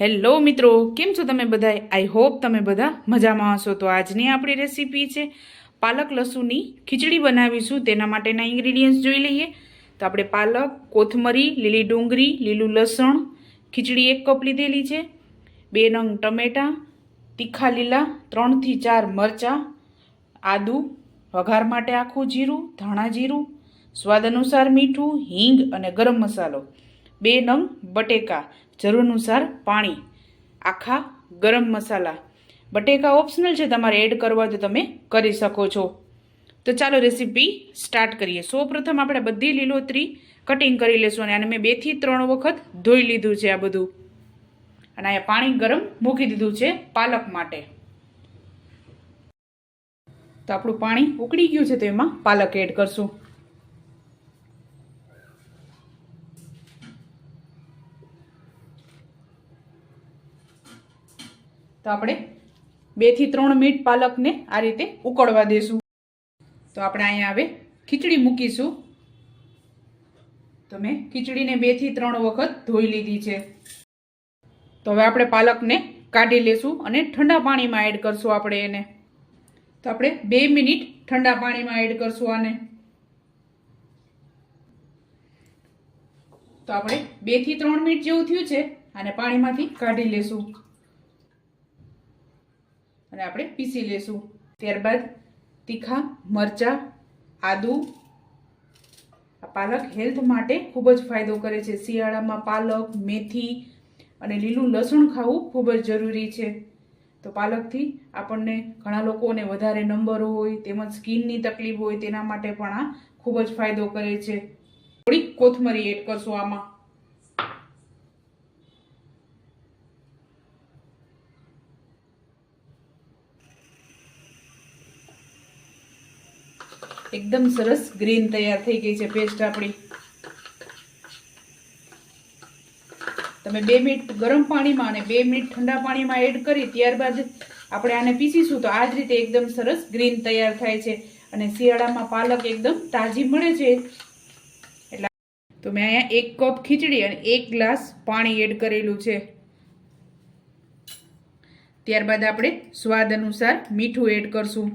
Hello મિત્રો, કેમ છો તમે બધા? આઈ હોપ તમે બધા મજામાં હશો. તો આજની આપણી રેસીપી છે પાલક લસુની ખીચડી બનાવીશું. તેના માટેના ઇન્ગ્રીડિયન્ટ્સ જોઈ લઈએ. તો આપણે પાલક, કોથમરી, લીલી ડુંગળી, લીલું લસણ, ખીચડી એક કપ લીધેલી છે, બે નંગ ટમેટાં, તીખા લીલા, ત્રણથી ચાર મરચાં, આદુ, વઘાર માટે આખું જીરું, ધાણા જીરું, સ્વાદ અનુસાર મીઠું, હિંગ અને ગરમ મસાલો. બે નંગ બટેકા જરૂર અનુસાર પાણી, આખા ગરમ મસાલા. બટેકા ઓપ્શનલ છે, તમારે એડ કરવા તો તમે કરી શકો છો. તો ચાલો રેસીપી સ્ટાર્ટ કરીએ. સૌ પ્રથમ આપણે બધી લીલોતરી કટિંગ કરી લેશું અને આને મેં બેથી ત્રણ વખત ધોઈ લીધું છે આ બધું. અને અહીંયા પાણી ગરમ મૂકી દીધું છે પાલક માટે. તો આપણું પાણી ઉકળી ગયું છે, તો એમાં પાલક એડ કરશું. તો આપણે બેથી ત્રણ મિનિટ પાલકને આ રીતે ઉકળવા દેશું. તો આપણે અહીંયા હવે ખીચડી મૂકીશું. તો મેં ખીચડીને બેથી ત્રણ વખત ધોઈ લીધી છે. તો હવે આપણે પાલકને કાઢી લેશું અને ઠંડા પાણીમાં એડ કરશું આપણે એને. તો આપણે બે મિનિટ ઠંડા પાણીમાં એડ કરશું આને. તો આપણે બેથી ત્રણ મિનિટ જેવું થયું છે અને પાણીમાંથી કાઢી લેશું. અને આપણે પીસી લેશું. ત્યારબાદ તીખા મરચાં, આદુ. આ પાલક હેલ્થ માટે ખૂબ જ ફાયદો કરે છે. શિયાળામાં પાલક, મેથી અને લીલું લસણ ખાવું ખૂબ જ જરૂરી છે. તો પાલકથી આપણને ઘણા લોકોને વધારે નંબરો હોય, તેમજ સ્કિનની તકલીફ હોય, તેના માટે પણ આ ખૂબ જ ફાયદો કરે છે. થોડીક કોથમરી એડ કરશું આમાં. એકદમ સરસ ગ્રીન તૈયાર થઈ ગઈ છે પેસ્ટ આપણી. તમે બે મિનિટ ગરમ પાણીમાં અને બે મિનિટ ઠંડા પાણીમાં એડ કરી ત્યારબાદ આપણે આને પીસીશું તો આ જ રીતે એકદમ સરસ ગ્રીન તૈયાર થાય છે અને શિયાળામાં પાલક એકદમ તાજી મળે છે. એટલે તો મેં અહીંયા એક કપ ખીચડી અને એક ગ્લાસ પાણી એડ કરેલું છે. ત્યારબાદ આપણે સ્વાદ અનુસાર મીઠું એડ કરશું.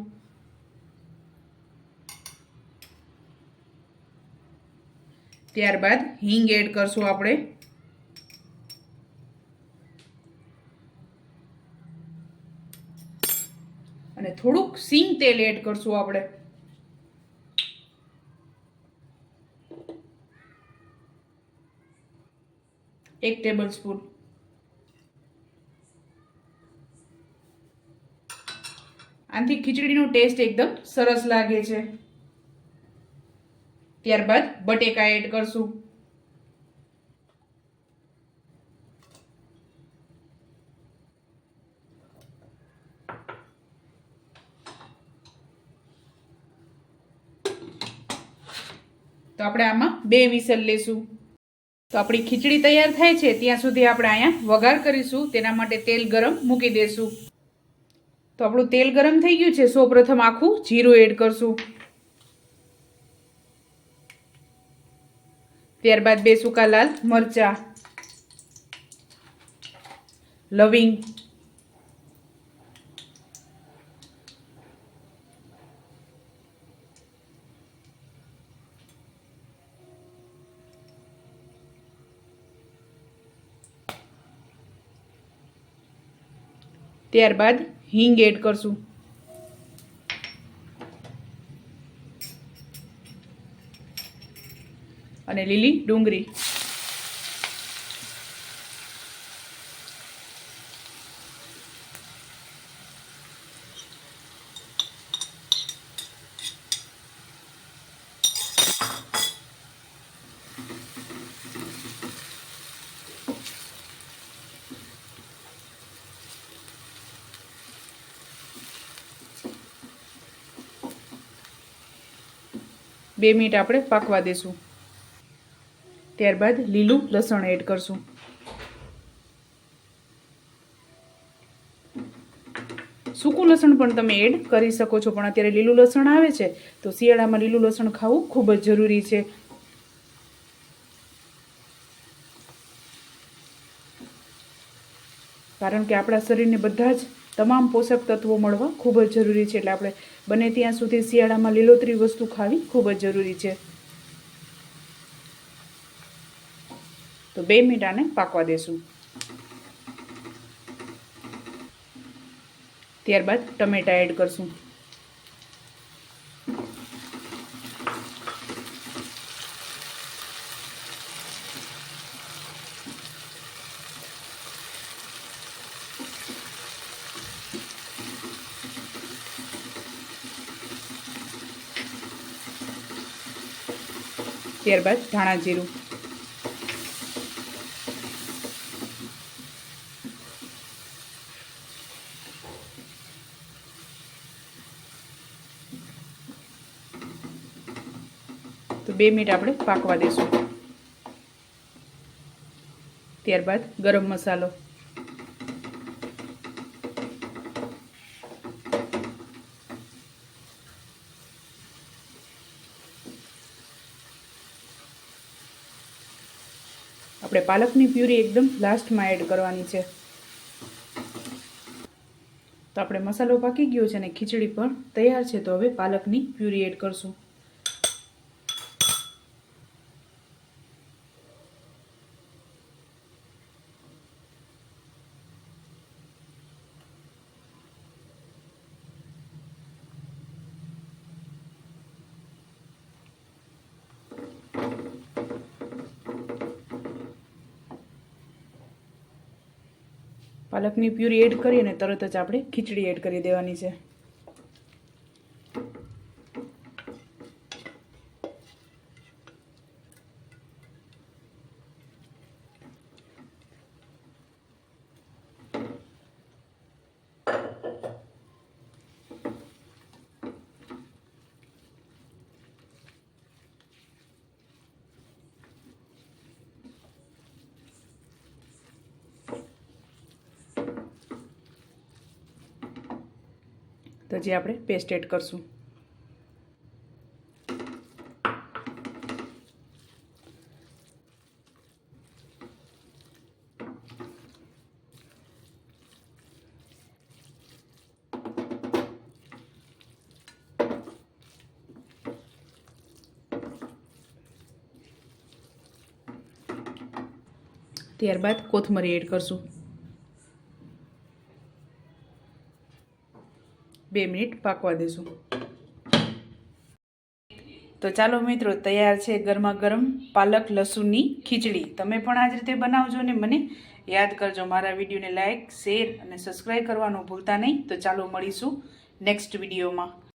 ત્યારબાદ હિંગ એડ કરશું આપણે. અને થોડુંક સિંગ તેલ એડ કરશું આપણે. એક ટેબલ સ્પૂન આનાથી ખીચડીનો ટેસ્ટ એકદમ સરસ લાગે છે. ત્યારબાદ બટેકા એડ કરશું. તો આપણે આમાં બે વિસલ લેશું. તો આપણી ખીચડી તૈયાર થાય છે, ત્યાં સુધી આપણે અહીંયા વઘાર કરીશું. તેના માટે તેલ ગરમ મૂકી દેશું. તો આપણું તેલ ગરમ થઈ ગયું છે સૌ પ્રથમ આખું જીરું એડ કરશું. ત્યારબાદ બે સૂકા લાલ મરચા લવિંગ. ત્યારબાદ હિંગ એડ કરશું. અને લીલી ડુંગળી. બે મિનિટ આપણે પાકવા દેશું. ત્યારબાદ લીલું લસણ એડ કરશું. સૂકું લસણ પણ તમે એડ કરી શકો છો, પણ અત્યારે લીલું લસણ આવે છે, તો શિયાળામાં લીલું લસણ ખાવું ખૂબ જ જરૂરી છે. કારણ કે આપણા શરીરને બધા જ તમામ પોષક તત્વો મળવા ખૂબ જ જરૂરી છે, એટલે આપણે બને ત્યાં સુધી શિયાળામાં લીલોતરી વસ્તુ ખાવી ખૂબ જ જરૂરી છે. તો બે મિનિટ આને પાકવા દેશું. ત્યારબાદ ટમેટા એડ કરશું. ત્યારબાદ ધાણા જીરું. તો બે મિનિટ આપણે પાકવા દઈશું ત્યારબાદ ગરમ મસાલો. આપણે પાલકની પ્યુરી એકદમ લાસ્ટમાં એડ કરવાની છે. તો આપણે મસાલો પાકી ગયો છે અને ખીચડી પણ તૈયાર છે, તો હવે પાલકની પ્યુરી એડ કરશું. પાલકની પ્યુરી એડ કરી અને તરત જ આપણે ખીચડી એડ કરી દેવાની છે. તો જે આપણે પેસ્ટ એડ કરશું. ત્યારબાદ કોથમરી એડ કરશું. બે મિનિટ પાકવા દેશું. તો ચાલો મિત્રો, તૈયાર છે ગરમા ગરમ પાલક લસુણની ખીચડી. તમે પણ આ જ રીતે બનાવજો ને મને યાદ કરજો. મારા વિડીયોને લાઇક શેર અને સબસ્ક્રાઈબ કરવાનું ભૂલતા નહીં. તો ચાલો મળીશું નેક્સ્ટ વિડીયોમાં.